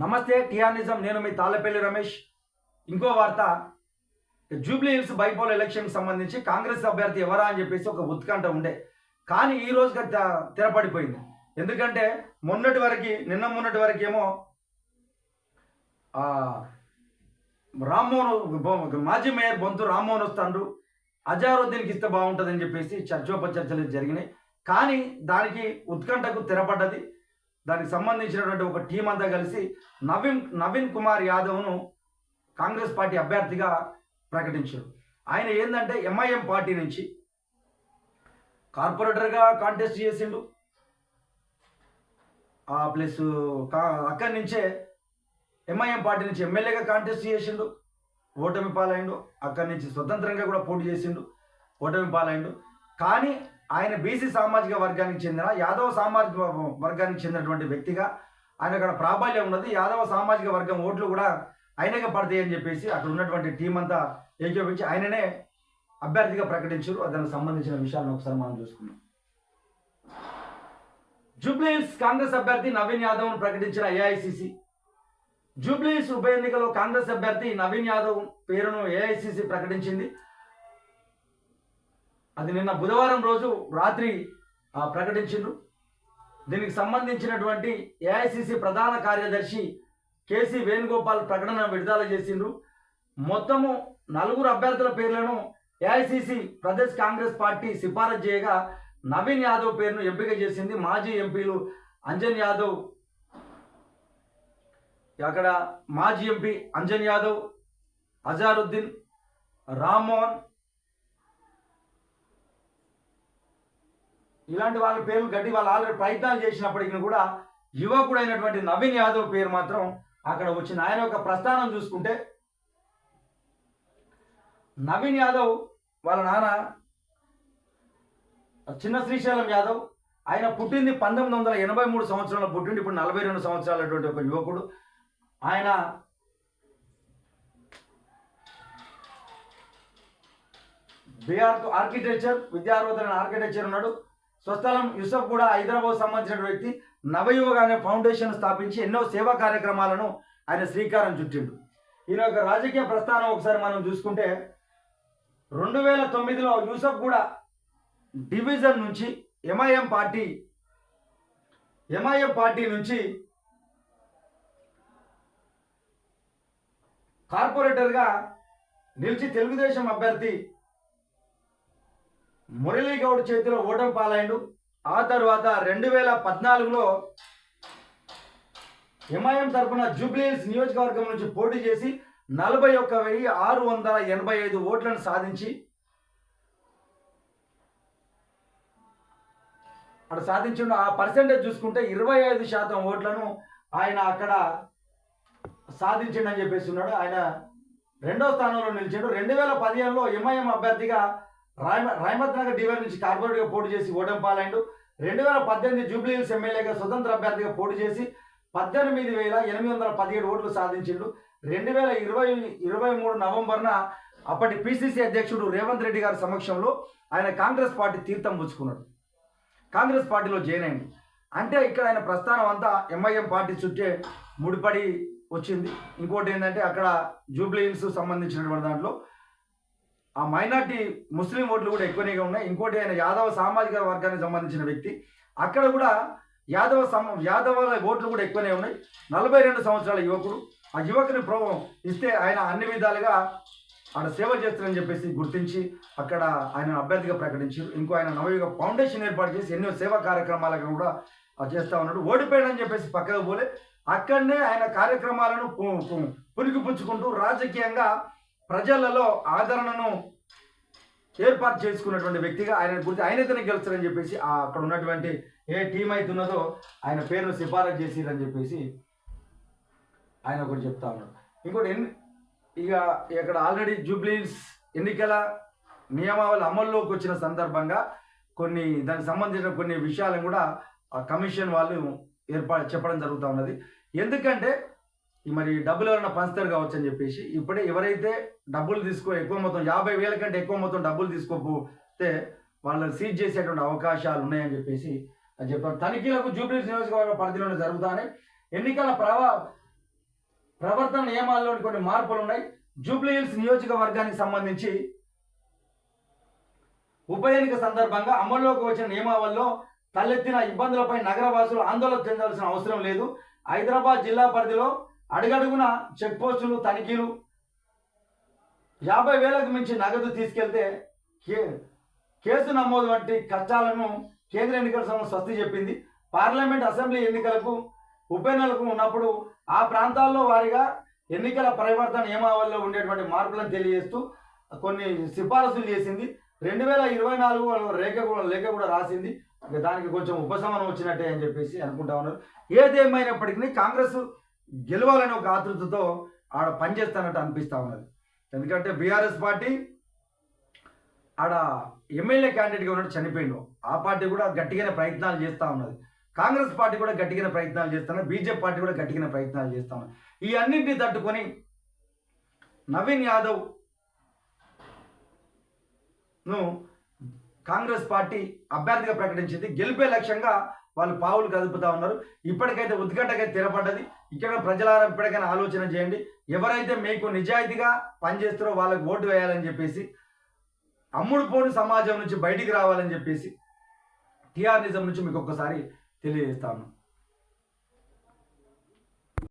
నమస్తే టియానిజం నేను మీ తాళ్ళపల్లి రమేష్. ఇంకో వార్త. జూబ్లీ హిల్స్ బైపోల్ ఎలక్షన్కి సంబంధించి కాంగ్రెస్ అభ్యర్థి ఎవరా అని చెప్పేసి ఒక ఉత్కంఠ ఉండే. కానీ ఈ రోజుగా తెరపడిపోయింది. ఎందుకంటే మొన్నటి వరకు నిన్న మొన్నటి వరకు ఏమో రామ్మోహన్ మాజీ మేయర్ బొంతు రామ్మోహన్ వస్తాడు. అజారుద్దీన్కి ఇస్తే బాగుంటుందని చెప్పేసి చర్చోపచర్చలు జరిగినాయి. కానీ దానికి ఉత్కంఠకు తెరపడ్డది దానికి సంబంధించినటువంటి ఒక టీం అంతా కలిసి నవీన్ నవీన్ కుమార్ యాదవ్ను కాంగ్రెస్ పార్టీ అభ్యర్థిగా ప్రకటించారు. ఆయన ఏంటంటే ఎంఐఎం పార్టీ నుంచి కార్పొరేటర్గా కాంటెస్ట్ చేసిండు. ప్లస్ కా అక్కడి నుంచే ఎంఐఎం పార్టీ నుంచి ఎమ్మెల్యేగా కాంటెస్ట్ చేసిండు. ఓటమి పాలైండు. అక్కడి నుంచి స్వతంత్రంగా కూడా పోటీ చేసిండు. ఓటమి పాలైండు. కానీ ఆయన బీసీ సామాజిక వర్గానికి చెందిన యాదవ సామాజిక వర్గానికి చెందినటువంటి వ్యక్తిగా ఆయన అక్కడ ప్రాబల్యం ఉన్నది. యాదవ సామాజిక వర్గం ఓట్లు కూడా ఆయనకే పడతాయి అని చెప్పేసి అక్కడ ఉన్నటువంటి టీం అంతా ఏకీపించి ఆయననే అభ్యర్థిగా ప్రకటించారు. దానికి సంబంధించిన విషయాలను ఒకసారి మనం చూసుకుందాం. జూబ్లీహిల్స్ కాంగ్రెస్ అభ్యర్థి నవీన్ యాదవ్ను ప్రకటించిన ఏఐసిసి. జూబ్లీహిల్స్ ఉప ఎన్నికలో కాంగ్రెస్ అభ్యర్థి నవీన్ యాదవ్ పేరును ఏఐసిసి ప్రకటించింది. అది నిన్న బుధవారం రోజు రాత్రి ఆ, ప్రకటించిండ్రు. దీనికి సంబంధించినటువంటి ఏఐసిసి ప్రధాన కార్యదర్శి కేసీ వేణుగోపాల్ ప్రకటన విడుదల చేసిండ్రు. మొత్తము నలుగురు అభ్యర్థుల పేర్లను ఏఐసిసి ప్రదేశ్ కాంగ్రెస్ పార్టీ సిఫారసు చేయగా నవీన్ యాదవ్ పేరును ఎంపిక చేసింది మాజీ ఎంపీలు అంజన్ యాదవ్. అక్కడ మాజీ ఎంపీ అంజన్ యాదవ్ అజారుద్దీన్ రామ్మోహన్ ఇలాంటి వాళ్ళ పేర్లు గట్టి వాళ్ళు ఆల్రెడీ ప్రయత్నాలు చేసినప్పటికీ కూడా యువకుడైనటువంటి నవీన్ యాదవ్ పేరు మాత్రం అక్కడ వచ్చిన ఆయన యొక్క ప్రస్థానం చూసుకుంటే నవీన్ యాదవ్ వాళ్ళ నాన్న చిన్న శ్రీశైలం యాదవ్. ఆయన పుట్టింది పంతొమ్మిది వందల ఎనభై మూడు సంవత్సరంలో పుట్టింది ఇప్పుడు నలభై రెండు సంవత్సరాలటువంటి ఒక యువకుడు. ఆయన బీఆర్ ఆర్కిటెక్చర్ విద్యార్హతలైన ఆర్కిటెక్చర్ ఉన్నాడు. స్వస్థలం యూసఫ్ కూడా హైదరాబాద్ సంబంధించిన వ్యక్తి నవయువక అనే ఫౌండేషన్ స్థాపించి ఎన్నో సేవా కార్యక్రమాలను ఆయన శ్రీకారం చుట్టిండు. ఈయన యొక్క రాజకీయ ప్రస్థానం ఒకసారి మనం చూసుకుంటే రెండు వేల తొమ్మిదిలో యూసఫ్ కూడా డివిజన్ నుంచి ఎంఐఎం పార్టీ ఎంఐఎం పార్టీ నుంచి కార్పొరేటర్గా నిలిచి తెలుగుదేశం అభ్యర్థి మురళీగౌడ్ చేతిలో ఓటమి పాలైండు. ఆ తర్వాత రెండు వేల పద్నాలుగులో హిమాయం తరఫున జూబ్లీహిల్స్ నియోజకవర్గం నుంచి పోటీ చేసి నలభై ఒక్క వెయ్యి ఆరు వందల ఎనభై ఐదు ఓట్లను సాధించి అక్కడ సాధించిన ఆ పర్సెంటేజ్ చూసుకుంటే ఇరవై ఐదు శాతం ఓట్లను ఆయన అక్కడ సాధించిండని చెప్పేసి ఉన్నాడు. ఆయన రెండో స్థానంలో నిలిచాడు. రెండు వేల పదిహేనులో ఎంఐఎం అభ్యర్థిగా రాయమ రాయమత్ నగర్ డివైడ్ నుంచి కార్పొరేట్గా పోటీ చేసి ఓటంపాలైండు రెండు వేల పద్దెనిమిది జూబ్లీహిల్స్ ఎమ్మెల్యేగా స్వతంత్ర అభ్యర్థిగా పోటీ చేసి పద్దెనిమిది వేల ఎనిమిది వందల పదిహేడు ఓట్లు సాధించిండు. రెండు వేల ఇరవై ఇరవై మూడు నవంబర్న అప్పటి పిసిసి అధ్యక్షుడు రేవంత్ రెడ్డి గారి సమక్షంలో ఆయన కాంగ్రెస్ పార్టీ తీర్థం పుచ్చుకున్నాడు. కాంగ్రెస్ పార్టీలో జాయిన్ అయింది అంటే ఇక్కడ ఆయన ప్రస్థానం అంతా ఎంఐఎం పార్టీ చుట్టే ముడిపడి వచ్చింది. ఇంకోటి ఏంటంటే అక్కడ జూబ్లీహిల్స్ సంబంధించినటువంటి దాంట్లో ఆ మైనార్టీ ముస్లిం ఓట్లు కూడా ఎక్కువనే ఉన్నాయి. ఇంకోటి ఆయన యాదవ సామాజిక వర్గానికి సంబంధించిన వ్యక్తి. అక్కడ కూడా యాదవ సమ యాదవాల ఓట్లు కూడా ఎక్కువనే ఉన్నాయి. నలభై రెండు సంవత్సరాల యువకుడు. ఆ యువకుని ప్రో ఇస్తే ఆయన అన్ని విధాలుగా ఆడ సేవ చేస్తారని చెప్పేసి గుర్తించి అక్కడ ఆయన అభ్యర్థిగా ప్రకటించారు. ఇంకో ఆయన నవయుగ ఫౌండేషన్ ఏర్పాటు చేసి ఎన్నో సేవా కార్యక్రమాలను కూడా చేస్తూ ఉన్నాడు. ఓడిపోయాడని చెప్పేసి పక్కకు పోలే. అక్కడనే ఆయన కార్యక్రమాలను పు- రాజకీయంగా ప్రజలలో ఆదరణను ఏర్పాటు చేసుకున్నటువంటి వ్యక్తిగా ఆయన గురించి ఆయనతోనే గెలుస్తారని చెప్పేసి అక్కడ ఉన్నటువంటి ఏ టీం అయితే ఉన్నదో ఆయన పేరును సిఫారసు చేసిరని చెప్పేసి ఆయన ఒకటి చెప్తా ఉన్నాడు. ఇంకోటి ఎన్ని ఇక ఇక్కడ ఆల్రెడీ జూబ్లీస్ ఎన్నికల నియమావళి అమల్లోకి వచ్చిన సందర్భంగా కొన్ని దానికి సంబంధించిన కొన్ని విషయాలను కూడా ఆ కమిషన్ వాళ్ళు ఏర్పాటు చెప్పడం జరుగుతూ ఉన్నది. ఎందుకంటే మరి డబ్బులు ఎవరైనా పంచుతారు కావచ్చు అని చెప్పేసి ఇప్పుడే ఎవరైతే డబ్బులు తీసుకో ఎక్కువ మొత్తం యాభై వేల కంటే ఎక్కువ మొత్తం డబ్బులు తీసుకోకపోతే వాళ్ళని సీజ్ చేసేటువంటి అవకాశాలు ఉన్నాయని చెప్పేసి అని చెప్పారు. తనిఖీలకు జూబ్లీస్ నియోజకవర్గ పరిధిలోనే జరుగుతానే. ఎన్నికల ప్రవా ప్రవర్తన నియమాల్లోని కొన్ని మార్పులు ఉన్నాయి. జూబ్లీ హిల్స్ నియోజకవర్గానికి సంబంధించి ఉప ఎన్నిక సందర్భంగా అమల్లోకి వచ్చిన నియమావళిలో తలెత్తిన ఇబ్బందులపై నగరవాసులు ఆందోళన చెందాల్సిన అవసరం లేదు. హైదరాబాద్ జిల్లా పరిధిలో అడుగడుగున చెక్ పోస్టులు తనిఖీలు. యాభై వేలకు మించి నగదు తీసుకెళ్తే కే- కేసు నమోదు వంటి కష్టాలను కేంద్ర ఎన్నికల సంఘం స్వస్తి చెప్పింది. పార్లమెంట్ అసెంబ్లీ ఎన్నికలకు ఉప ఎన్నికలకు ఉన్నప్పుడు ఆ ప్రాంతాల్లో వారిగా ఎన్నికల పరివర్తన నియమావళిలో ఉండేటువంటి మార్పులను తెలియజేస్తూ కొన్ని సిఫారసులు చేసింది. రెండు వేల ఇరవై నాలుగు రేఖ కూడా లేఖ కూడా రాసింది. దానికి కొంచెం ఉపశమనం వచ్చినట్టే అని చెప్పేసి అనుకుంటా ఉన్నారు. ఏదేమైనప్పటికీ కాంగ్రెస్ గెలవాలనే ఒక ఆతృతతో ఆడ పనిచేస్తానట్టు అనిపిస్తూ ఉన్నది. ఎందుకంటే బీఆర్ఎస్ పార్టీ ఆడ ఎమ్మెల్యే క్యాండిడేట్గా ఉన్నట్టు చనిపోయిండు. ఆ పార్టీ కూడా గట్టిగానే ప్రయత్నాలు చేస్తూ ఉన్నది. కాంగ్రెస్ పార్టీ కూడా గట్టిగానే ప్రయత్నాలు చేస్తున్నారు బీజేపీ పార్టీ కూడా గట్టిగానే ప్రయత్నాలు చేస్తూ ఉన్నారు ఈ అన్నింటినీ తట్టుకొని నవీన్ యాదవ్ను కాంగ్రెస్ పార్టీ అభ్యర్థిగా ప్రకటించింది. గెలిపే లక్ష్యంగా వాళ్ళు పావులు కదుపుతా ఉన్నారు. ఇప్పటికైతే ఉద్ఘాటకై తెరపడ్డది. ఇక్కడ ప్రజలారా ఇప్పటికైనా ఆలోచన చేయండి. ఎవరైతే మీకు నిజాయితీగా పనిచేస్తారో వాళ్ళకి ఓటు వేయాలని చెప్పేసి అమ్ముడు పోని సమాజం నుంచి బయటికి రావాలని చెప్పేసి టీఆర్ నిజం నుంచి మీకు ఒక్కసారి తెలియజేస్తాను